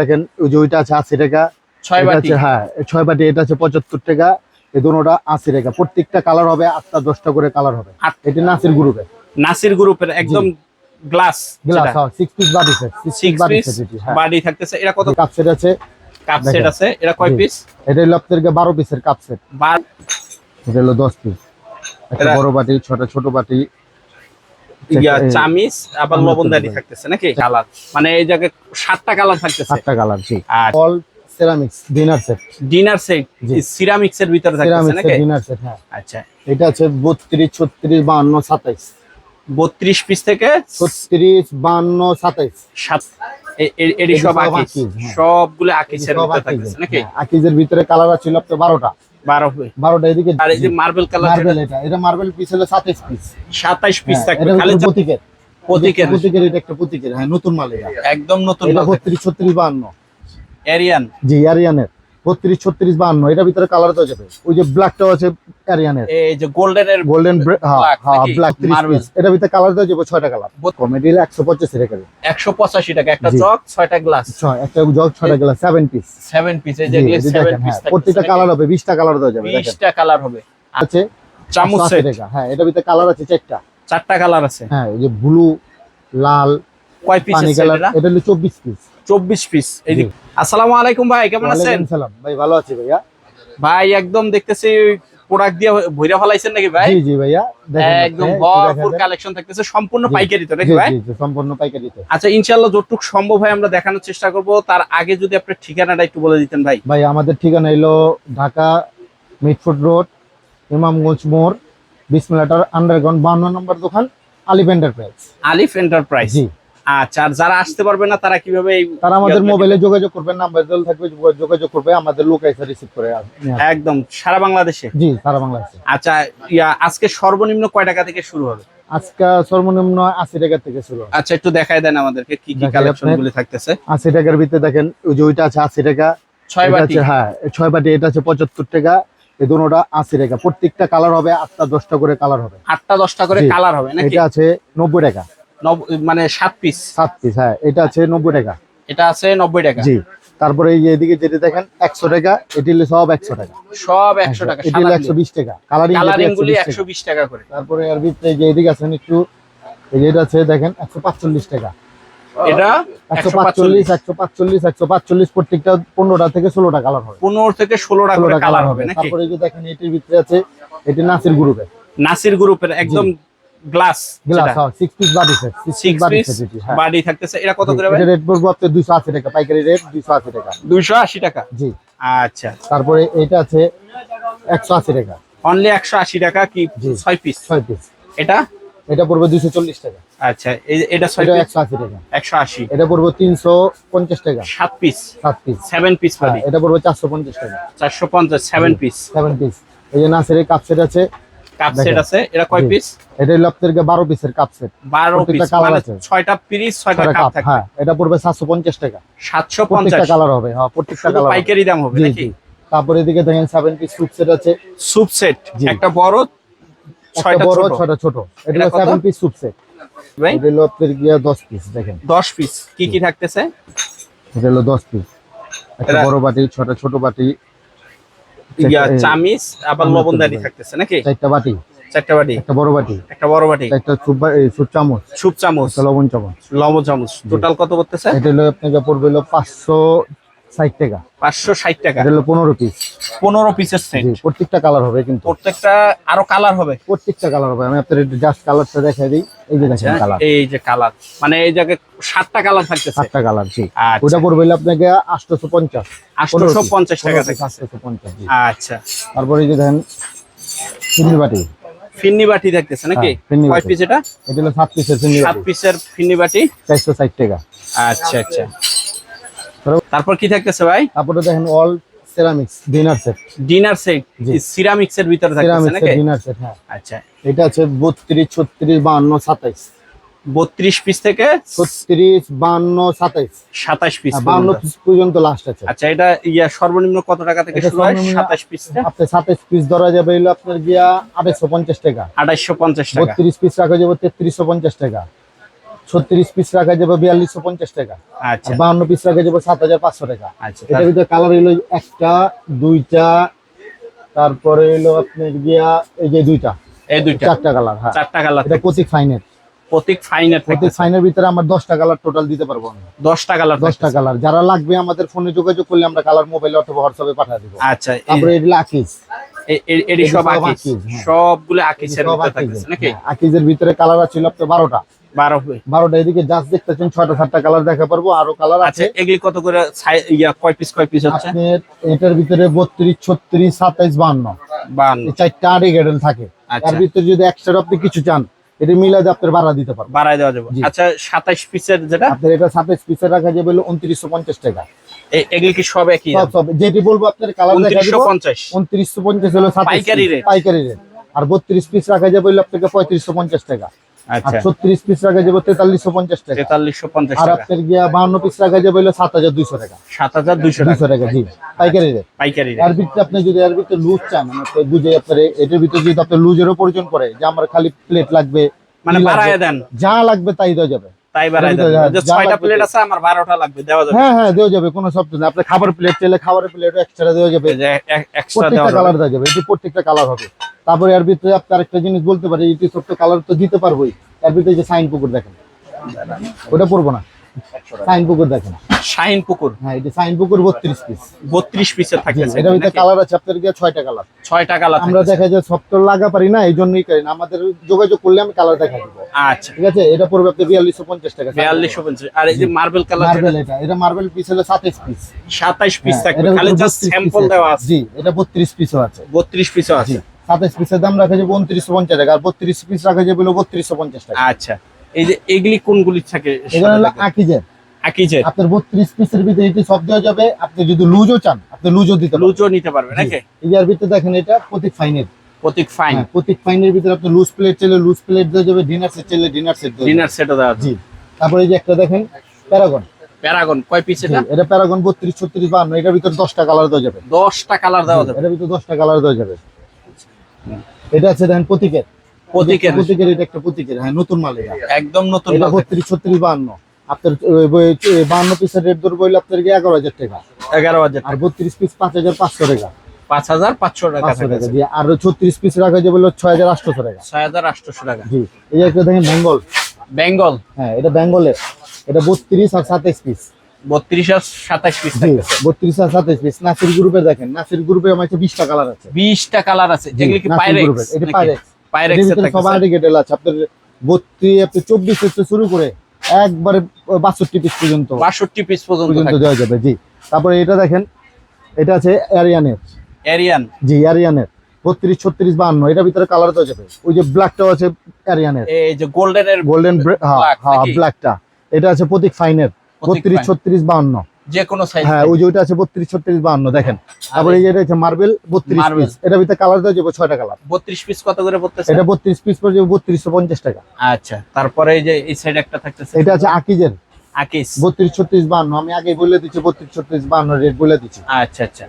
দেখেন ওই যে ওইটা আছে আশি টাকা। ছয় বাটি। হ্যাঁ ছয় বাটি এটা আছে পঁচাত্তর টাকা। এই দুটোটা আশি টাকা। প্রত্যেকটা কালার হবে আটটা দশটা করে কালার হবে। এটা নাসির গ্রুপে নাসির গ্রুপের একদম গ্লাস গ্লাস সিক্স পিস বাটি সেট সিক্স বাটি পিস হ্যাঁ। থাকতেছে। এটা কত? কাপ সেট আছে। কাপ সেট আছে। এটা কয়। পিস এটা হলো আপনাদের বারো পিসের কাপ সেট এটা হলো দশ পিস একটা বড় বাটি ছোট ছোট বাটি। ইয়া চামিচ আবার লবণদারি থাকতেছে নাকি? কালার। মানে এই জায়গায় সাতটা কালার থাকতেছে। সাতটা কালার জি। আর all ceramics dinner set dinner set জি। সিরামিক্স এর ভিতরে থাকতেছে নাকি? ডিনার সেট হ্যাঁ। আচ্ছা। এটা আছে বত্রিশ ছত্রিশ বাহান্ন সাতাইশ। বত্রিশ পিস থেকে সব আকিজ, হ্যাঁ। সবগুলো আকিসের ভিতরে থাকতেছে নাকি? হ্যাঁ, আকিজের ভিতরে কালার ছিল আপনার বারোটা। বারো বারোটা এদিকে আর এই যে মার্বেল কালার মার্বেল এটা এটা মার্বেল পিস হলো সাতাইশ পিস সাতাইশ পিস থাকবে। খালি প্রতীকের। প্রতীকের। প্রতীকের এটা একটা প্রতীকের। হ্যাঁ নতুন মাল এটা। একদম নতুন এটা এরিয়ান জি এরিয়ানের বত্রিশ ছত্রিশ বাহান্ন এটার ভিতরে কালার তো যাবে। ওই যে ব্ল্যাকটাও আছে এই যে গোল্ডেন এর গোল্ডেন হ্যাঁ হ্যাঁ? ব্ল্যাক পিস এটার ভিতরে কালার তো যাবে ছয়টা কালার কমেডি একশো পঁচাশি রেখে দেবে একশো পঁচাশি টাকা একটা জি। চক ছয়টা গ্লাস ছয় একটা জগ ছয়টা গেলা সেভেন পিস সেভেন পিস এই যে সেভেন পিস প্রত্যেকটা কালার হবে বিশটা কালার দেওয়া যাবে দেখেন। বিশটা কালার হবে। আছে চামচ সেট টাকা হ্যাঁ এটার ভিতরে কালার আছে চারটা। চারটা কালার আছে। হ্যাঁ এই যে ব্লু লাল কয় পিস পানি কালার এটা? হলো চব্বিশ পিস চব্বিশ পিস আসসালামু আলাইকুম ভাই কেমন আছেন? ভাই ভালো আছি ভাইয়া। ভাই একদম দেখতেছি প্রোডাক্ট দিয়ে ভইরা ফলাইছেন নাকি ভাই? জি জি ভাইয়া। দেখেন একদম ভরপুর কালেকশন থাকতেছে সম্পূর্ণ জি, পাইকারি তো নাকি ভাই? জি, সম্পূর্ণ আচ্ছা ইনশাআল্লাহ যতটুকু সম্ভব হয় আমরা দেখানোর চেষ্টা করব। তার আগে যদি আপনার ঠিকানাটা একটু বলে দিতেন ভাই। ভাই আমাদের ঠিকানা হলো ঢাকা মিটফুড রোড ইমামগঞ্জ মোড় আন্ডারগ্রাউন্ড বান্ন নম্বর দোকান আলিফ এন্টারপ্রাইজ আলিফ এন্টারপ্রাইজ জি। আচ্ছা আর যারা আসতে পারবে না তারা কীভাবে তারা আমাদের মোবাইলে যোগাযোগ করবে নাম্বার দেওয়া থাকবে যোগাযোগ করবে আমাদের লোক এসে রিসিভ করে। একদম সারা বাংলাদেশে? জি সারা বাংলাদেশে। আচ্ছা ইয়া আজকে সর্বনিম্ন কয় টাকা থেকে শুরু হবে? আজকে সর্বনিম্ন আশি টাকা থেকে শুরু। আচ্ছা একটু দেখায় দেন আমাদেরকে কি কি কালেকশন। গুলি থাকতেছে। আশি টাকার ভিতরে দেখেন ওই যে ওইটা আছে আশি টাকা ছয় বাটি? আছে হ্যাঁ ছয় বাটি এটা আছে পঁচাত্তর টাকা এই দুটোটা আশি টাকা। প্রত্যেকটা কালার হবে আটটা দশটা করে কালার হবে। আটটা দশটা করে কালার হবে নাকি? এটা আছে নব্বই টাকা। নব- মানে সাত পিস সাত পিস হ্যাঁ এটা আছে নব্বই টাকা। এটা আছে নব্বই টাকা। জি তারপরে এই যে এদিকে যেটা দেখেন একশো টাকা এটি সব একশো টাকা। সব একশো টাকা এটি একশো বিশ টাকা। কালারিং গুলি একশো বিশ টাকা করে। তারপরে এর ভিতরে এই যে এদিকে আছেন একটু এই যে এটা আছে দেখেন একশো পাঁচচল্লিশ টাকা। এটা একশো পাঁচচল্লিশ। একশো পাঁচচল্লিশ একশো পাঁচচল্লিশ প্রত্যেকটা পনেরোটা থেকে ষোলোটা কালার হবে। পনেরো থেকে ষোলোটা কালার হবে তারপরে যে দেখেন এটির ভিতরে আছে এটি নাসির গ্রুপে নাসির গ্রুপের একদম glass glass six piece বাডি set six six piece set হ্যাঁ। থাকতেছে। এটা কত করে ভাই? এটা রেট পড়ব আশি টাকা পাইকারি রেট দুইশো আশি টাকা। দুইশো আশি টাকা? জি। আচ্ছা। তারপরে এটা আছে একশো আশি টাকা। অনলি একশো আশি টাকা কি। ছয় পিস ছয় পিস এটা? এটা পড়বে দুইশো চল্লিশ টাকা। আচ্ছা এটা ছয় পিস একশো আশি টাকা। একশো আশি। এটা পড়বে তিনশো পঞ্চাশ টাকা। সাত পিস সাত পিস সেভেন পিস বাডি এটা পড়বে চারশো পঞ্চাশ টাকা। চারশো পঞ্চাশ সেভেন পিস সেভেন পিস এই যে নাসের কাপ সেট আছে কাপ সেট আছে। এটা কয় পিস এটা হলো আপনাদের বারো পিসের কাপ সেট বারো পিস মানে আছে। ছয়টা পিস ছয়টা ছয়টা কাপ কাপ থাকবে। হ্যাঁ এটা পড়বে সাতশো পঞ্চাশ টাকা। সাতশো পঞ্চাশ। প্রত্যেকটা কালার হবে হ্যাঁ প্রত্যেকটা কালার পাইকারি দাম হবে নাকি? তারপরে এদিকে দেখেন সেভেন পিস স্যুপ সেট আছে। স্যুপ সেট একটা বড় একটা ছয়টা বড় ছোট। ছয়টা ছোট। এটা এটা কত? সেভেন পিস স্যুপ সেট এটা হলো গিয়া দশ পিস দেখেন। দশ পিস কি কি থাকতেছে? এটা হলো দশ পিস একটা বড় বাটি ছোট ছোট বাটি। ইয়া চামিচ আবার লবণদানি থাকতেছে নাকি? চারটা বাটি। চারটা বাটি। একটা বড় বাটি। একটা বড় বাটি। একটা সুপ চামচ। সুপ চামচ। লবণ চামচ। লবণ চামচ। টোটাল কত করতেছে এটা হলো আপনাকে পড়বে হলো পাঁচশো ষাট টাকা। পাঁচশো ষাট টাকা। এটা হলো পনেরো পিস পনেরো পিসের সেট প্রত্যেকটা কালার হবে কিন্তু। প্রত্যেকটা আরও কালার হবে। প্রত্যেকটা কালার হবে। আমি আপনার জাস্ট কালারটা দেখাই দিই। এই যে দেখেন আচ্ছা, কালার এই যে কালার মানে এই জায়গায় সাতটা কালার থাকতেছে। সাতটা কালার জি। আচ্ছা। ওটা পড়বে আপনাকে আটশোশো পঞ্চাশ আটশোশো পঞ্চাশ টাকা থেকে আটশোশো পঞ্চাশ আচ্ছা। তারপরে এই যে দেখেন চিনি বাটি ফিন্নি বাটি থাকতেছে নাকি হ্যাঁ, ফিন্নি কয় বাটি। পিস এটা? এটা হলো সাত পিসের চিনি সাত পিসের ফিন্নি বাটি চারশো ষাট টাকা। আচ্ছা আচ্ছা। তারপর- কি থাকতেছে ভাই? তারপরে দেখেন all ceramics dinner set dinner set ceramics এর ভিতরে থাকতেছে নাকি? ডিনার সেট হ্যাঁ। আচ্ছা। এটা আছে বত্রিশ ছত্রিশ বাহান্ন সাতাইশ। বত্রিশ পিস থেকে ছত্রিশ বাহান্ন সাতাইশ। সাতাশ পিস বাহান্ন পিস পর্যন্ত। লাস্ট আছে। আচ্ছা এটা ইয়া সর্বনিম্ন কত টাকা থেকে শুরু হয়? সর্বনিম্ন- সাতাশ পিস আপনার সাতাইশ পিস ধরা যাবে হলো আপনার গিয়া আড়াইশো পঞ্চাশ টাকা। আড়াইশো পঞ্চাশ টাকা। বত্রিশ পিস রাখা যাবে তেত্রিশশো পঞ্চাশ টাকা। ছত্রিশ পিস রাখা যাবে বিয়াল্লিশশো পঞ্চাশ টাকা। আচ্ছা। বাউন্ন পিস রাখা যাবে সাত হাজার পাঁচশো টাকা। আচ্ছা এটার ভিতরে কালার হলো একটা দুইটা তারপরে হলো আপনার গিয়া এই যে দুইটা। এই দুইটা। চারটা কালার হ্যাঁ। চারটা কালার এটা প্রতীক ফাইনের প্রতীক ফাইনাল প্রতীক ফাইনের ভিতরে আমার দশটা কালার টোটাল দিতে পারব আমি দশটা কালার দশটা কালার যারা লাগবে আমাদের ফোনে যোগাযোগ করলে আমরা কালার মোবাইলে অথবা হোয়াটসঅ্যাপে পাঠিয়ে দিব। আচ্ছা তারপরে এগুলো আকিজ হ্যাঁ। সবগুলো আকিজের। হ্যাঁ, ভিতরে কালার আছে আপনার বারোটা। বারো হবে। বারোটা এদিকে জাস্ট দেখতেছেন ছয়টা সাতটা কালার দেখা পারব আরও কালার আচ্ছা আছে। এগুলি কত করে ইয়া কয় পিস কয় পিস হচ্ছে? আপনার এটার ভিতরে চারটা আড়ি গেডেল থাকে। আচ্ছা। তার ভিতরে যদি এক্সট্রা আপনি কিছু চান এটা আপনার দিতে পারব। বাড়াই দেওয়া যাবে। আচ্ছা পিসের যেটা? আপনার এটা সাতাইশ পিসের রাখা যাবে হলো টাকা। এগুলি কি সব একই? সব যেটি বলব আপনার কালার দেখা দিব হলো পাইকারি পাইকারি রেট আর বত্রিশ পিস রাখা যাবে হলো আপনাকে পঁয়ত্রিশশো পঞ্চাশ টাকা। আর ছত্রিশ পিস রাখা যাবে তেতাল্লিশশো পঞ্চাশ টাকা। তেতাল্লিশশো পঞ্চাশ আর আপনার গিয়া বাহান্ন পিস রাখা যাবে হলো সাত হাজার দুইশো টাকা। সাত হাজার দুইশো টাকা। দুইশো টাকা জি। পাইকারি রেট। পাইকারি এর ভিতরে আপনি যদি এর ভিতরে লুজ চান মানে বুঝে আপনার এটার ভিতরে যদি আপনার লুজেরও প্রয়োজন পড়ে যে আমার খালি প্লেট লাগবে মানে যা লাগবে তাই দেওয়া যাবে। তাই যে প্লেট আছে আমার বারোটা লাগবে দেওয়া যাবে। হ্যাঁ হ্যাঁ দেওয়া যাবে কোনো শব্দ নেই। আপনার খাবার প্লেট চাইলে খাবারের প্লেটও এক্সট্রা দেওয়া যাবে। এক্সট্রা দেওয়া প্রত্যেকটা কালার দেওয়া যাবে। এটি প্রত্যেকটা কালার হবে। তারপরে এর ভিতরে আপনি আরেকটা জিনিস বলতে পারি এটি ছোট্ট কালার তো দিতে পারবোই। এর ভিতরে যে সাইন পুকুর দেখেন। ওটা পড়ব না। সাইন পুকুর দেখেন। পুকুর? হ্যাঁ এটি পুকুর বত্রিশ পিস বত্রিশ পিসের থাকতেছে এটার ভিতরে কালার আছে গিয়ে ছয়টা কালার ছয়টা কালার আমরা দেখা যায় সফটওয়্যার লাগা পারি না এই জন্যই করি না। আমাদের যোগাযোগ করলে আমি কালার দেখা দিব। আচ্ছা। ঠিক আছে এটা পড়বে আপনি বিয়াল্লিশশো পঞ্চাশ টাকা বিয়াল্লিশশো পঞ্চাশ। আর এই যে মার্বেল কালার মার্বেল এটা এটা মার্বেল পিস হলো সাতাইশ পিস সাতাইশ পিস থাকবে। খালি জাস্ট স্যাম্পল দেওয়া আছে। জি এটা বত্রিশ পিসও আছে। বত্রিশ পিসও আছে। সাতাইশ পিসের দাম রাখা যাবে উনত্রিশশো পঞ্চাশ টাকা আর বত্রিশ পিস রাখা যাবে হলো বত্রিশশো পঞ্চাশ টাকা। আচ্ছা। এই যে এগুলি কোনগুলি থাকে? এখানে হলো আকিজের। আকিজের। আপনার বত্রিশ পিসের ভিতরে এটি সব দেওয়া যাবে। আপনি যদি লুজও চান আপনি লুজও দিতে পারবেন। লুচও নিতে পারবে নাকি? এই যার ভিতরে দেখেন এটা প্রতীক ফাইনের। প্রতীক ফাইন। হ্যাঁ, প্রতীক ফাইনের ভিতরে আপনি লুজ প্লেট চাইলে লুজ প্লেট দেওয়া যাবে ডিনার সেট চাইলে ডিনার সেট। ডিনার সেটও দেওয়া জি। তারপরে এই যে একটা দেখেন প্যারাগন। প্যারাগন কয় পিস এটা? এটা প্যারাগন বত্রিশ ছত্রিশ বান্ন এটার ভিতরে দশটা কালার দেওয়া যাবে। দশটা কালার দেওয়া যাবে। এটার ভিতরে দশটা কালার দেওয়া যাবে। এটা আছে দেখেন প্রতীকের। প্রতীকের। প্রতীকের এটা একটা প্রতীকের হ্যাঁ নতুন মাল এটা। একদম নতুন এটা বত্রিশ ছত্রিশ আপনার বান্ন পিসের রেট ধরবো হইলে আপনার এগারো হাজার টাকা। এগারো হাজার আর বত্রিশ পিস পাঁচ হাজার পাঁচশো টাকা। পাঁচ হাজার পাঁচশো টাকা আর ছত্রিশ পিস রাখা যাবে ছয় হাজার আটশোশো টাকা। ছয় হাজার আটশোশো টাকা। জি এই একটা দেখেন বেঙ্গল। বেঙ্গল। হ্যাঁ এটা বেঙ্গলের। এটা বত্রিশ আর সাতাইশ পিস। বত্রিশ আর সাতাশ পিস বত্রিশ আর সাতাইশ পিস। নাসির গ্রুপের দেখেন। নাসির গ্রুপে আমার বিশটা কালার আছে। বিশটা কালার আছে। জি, এগুলি কি পাইরেক্স এটা পাইরেক্স এর পাইরেক্স সব আর্টিকেটেল আছে। আপনার বত্রিশ আপনি চব্বিশ থেকে শুরু করে একবারে বাষট্টি পিস পর্যন্ত। বাষট্টি পিস পর্যন্ত দেওয়া যাবে জি। তারপরে এটা দেখেন এটা আছে এরিয়ানের এরিয়ান জি এরিয়ানের বত্রিশ ছত্রিশ বাহান্ন এটার ভিতরে কালার দেওয়া যাবে। ওই যে ব্ল্যাকটাও আছে এরিয়ানের এই যে গোল্ডেন Black হ্যাঁ? ব্ল্যাকটা এটা আছে প্রতীক ফাইনের। বত্রিশ ছত্রিশ বাহান্ন। যে কোনো সাইজ হ্যাঁ ওই যে ওইটা আছে বত্রিশ ছত্রিশ বাহান্ন দেখেন। তারপরে এই যে এটা আছে মার্বেল বত্রিশ Marble। পিস এটা ভিতরে কালার দেওয়া যাবে ছয়টা কালার বত্রিশ পিস কত করে পড়তেছে? এটা বত্রিশ পিস পড়ে যাবে বত্রিশশো পঞ্চাশ টাকা। আচ্ছা তারপরে এই যে এই সাইড একটা থাকতেছে। এটা আছে আকিজের। আকিস বত্রিশ ছত্রিশ বাহান্ন। আমি আগে বলে দিচ্ছি বত্রিশ ছত্রিশ বাহান্ন রেট বলে দিচ্ছি। আচ্ছা আচ্ছা।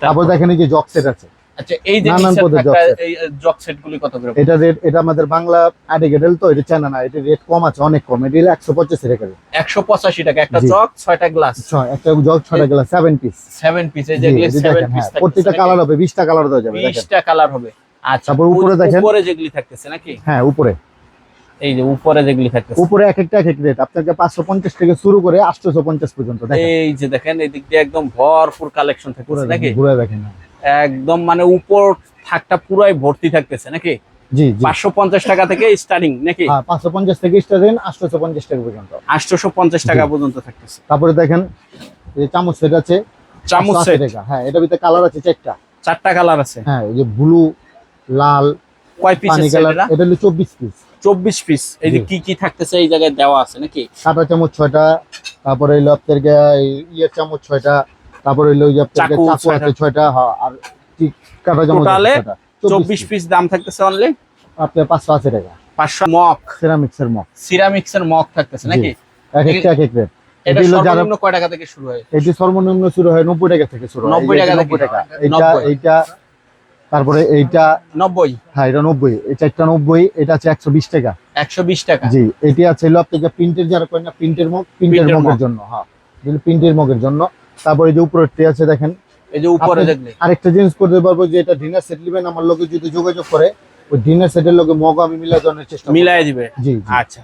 তারপর দেখেন এই যে জক সেট আছে। আচ্ছা এই যে নানান নিচের পদের থাকা job set। এই জক সেট কত করে? এটা রেট এটা আমাদের বাংলা অ্যাডিগেটেল তো এটা চেনা না এটা রেট কম আছে অনেক কম। এটা একশো পঁচাশি টাকা rate। একশো পঁচাশি টাকা একটা জগ ছয়টা গ্লাস একটা জগ ছটা গেলা সেভেন পিস সেভেন পিস এই যে সেভেন পিস প্রত্যেকটা কালার হবে বিশটা কালার দেওয়া যাবে দেখেন। বিশটা কালার হবে। আচ্ছা তারপর উপরে ওই দেখেন। উপরে যেগুলি থাকতেছে নাকি? হ্যাঁ উপরে। এই যে উপরে যেগুলি থাকতেছে। উপরে এক একটা এক এক রেট আপনাকে পাঁচশো পঞ্চাশ থেকে শুরু করে আটশোশো পঞ্চাশ পর্যন্ত দেখেন। এই যে দেখেন এই দিক দিয়ে একদম ভরপুর কালেকশন থাকতেছে নাকি? ঘুরে দেখেন। একদম মানে উপর থাকটা পুরাই ভর্তি থাকতেছে নাকি? জি পাঁচশো পঞ্চাশ টাকা থেকে স্টার্টিং নাকি? হ্যাঁ পাঁচশো পঞ্চাশ থেকে স্টার্ট আটশোশো পঞ্চাশ টাকা পর্যন্ত। আটশোশো পঞ্চাশ টাকা পর্যন্ত থাকতেছে। তারপরে দেখেন যে চামচ সেট আছে চামচ 180 সেট। টাকা। হ্যাঁ এটার ভিতরে কালার আছে চারটা। চারটা কালার আছে। হ্যাঁ এই যে ব্লু লাল কয় পিস এটা? হলো চব্বিশ পিস চব্বিশ পিস এই যে কি কি থাকতেছে এই জায়গায় দেওয়া আছে নাকি? কাঁটা চামচ ছয়টা তারপরে ইয়ের চামচ ছয়টা তারপরে হইল যে চাকু। আছে ছয়টা। হ্যাঁ আর কাঁটা এ ছয়টা। চব্বিশ পিস দাম থাকতেছে অনলি আপনার পাঁচশো আশি টাকা। পাঁচশো মক সিরামিক্স এর মগ। সিরামিক্স এর মক থাকতেছে নাকি? এক একটা এক এক রেট। এটা এটি হলো যারা সর্বনিম্ন কয় টাকা থেকে শুরু হয়? এটি সর্বনিম্ন শুরু হয় নব্বই টাকা থেকে শুরু হয়। 90 টাকা 90 তারপরে এইটা নব্বই? হ্যাঁ এটা এই চারটা এটা আছে একশো বিশ টাকা। একশো বিশ টাকা। জি এটি আছে হলো প্রিন্টের যারা করেন না প্রিন্টের মগ প্রিন্টের মগের জন্য হ্যাঁ। প্রিন্টের মগের জন্য। তারপরে যে উপরেরটি আছে দেখেন। এই যে উপরে আপনি দেখলে আরেকটা জিনিস করতে পারব যে এটা ডিনার সেট নেবেন আমার লোকে যদি যোগাযোগ করে ওই ডিনার সেটের লোকে মগ আমি মিলাই দেওয়ার চেষ্টা করব। মিলাই দিবে? জি আচ্ছা।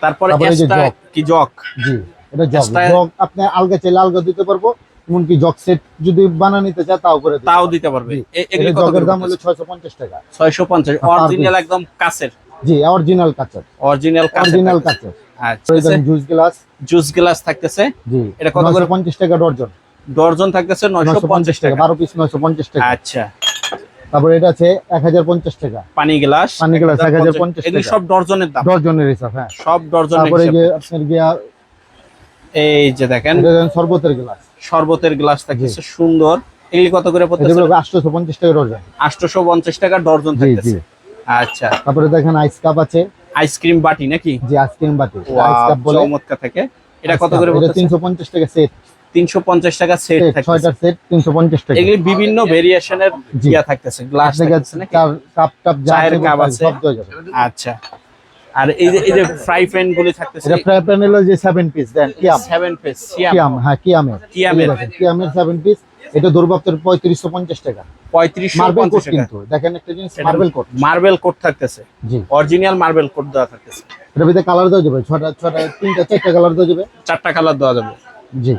তারপরে এই জগ। কি জক জি এটা জগ। Extra- জগ আপনি আলগা চাইলে আলগা দিতে পারব এমনকি জক সেট যদি বানা নিতে চায় তাও করে দিতে তাও দিতে পারবে। জি। এ- এটা এগুলি কত জগের দাম হলো ছয়শো পঞ্চাশ টাকা। ছয়শো পঞ্চাশ। আর অরিজিনাল একদম কাছের। জি অরিজিনাল কাঁচের। অরিজিনাল অরিজিনাল কাঁচের। আচ্ছা জুস গ্লাস জুস গ্লাস থাকতেছে। জি এটা কত করে? পঞ্চাশ টাকা ডর্জন। ডর্জন থাকতেছে নয়শো নয়শো পঞ্চাশ টাকা বারো পিস নয়শো পঞ্চাশ টাকা। আচ্ছা। তারপরে এটা আছে এক হাজার পঞ্চাশ টাকা। পানি গ্লাস পানি গ্লাস 1050 এগুলি টাকা। সব ডর্জনের দাম। ডর্জনের হিসাব হ্যাঁ। সব ডর্জনের তারপরে। যে আপনার গিয়া এই যে দেখেন। এটা শরবতের গ্লাস শরবতের গ্লাস থাকতেছে সুন্দর। এগুলি কত করে পড়তেছে? হলো আটশোশো পঞ্চাশ টাকা ডর্জন। আটশোশো পঞ্চাশ টাকা ডর্জন থাকতেছে। আচ্ছা। তারপরে দেখেন আইস কাপ আছে। আইসক্রিম বাটি নাকি? যে আইসক্রিম বাটি। আইস কাপ বলে। চমৎকার থাকে। এটা কত করে এটা তিনশো পঞ্চাশ টাকা সেট তিনশো পঞ্চাশ টাকা সেট থাকতেছে। ছয়টার সেট তিনশো পঞ্চাশ টাকা। এগুলি বিভিন্ন ভেরিয়েশনের জি। ইয়া থাকতেছে। গ্লাস থাকতেছে নাকি? কাপ টাপ যা কাপ সব আছে। যাবে। আচ্ছা। আর এই যে এই যে ফ্রাই প্যান গুলি থাকতেছে। এটা ফ্রাই প্যান হলো যে সেভেন পিস দেন কিয়াম। সেভেন পিস সিয়াম কিয়াম হ্যাঁ কিয়ামের। কিয়ামের। কিয়ামের সেভেন পিস এটা দুর্বাপ্তের পঁয়ত্রিশশো পঞ্চাশ টাকা। পঁয়ত্রিশশো মার্বেল কোট কিন্তু। দেখেন একটা জিনিস মার্বেল কোট মার্বেল কোট থাকতেছে। জি। অরিজিনাল মার্বেল কোট দেওয়া থাকতেছে। এটা ভিতরে কালার দেওয়া যাবে। ছটা ছটা তিনটা চারটা কালার দেওয়া যাবে। চারটা কালার দেওয়া যাবে। জি।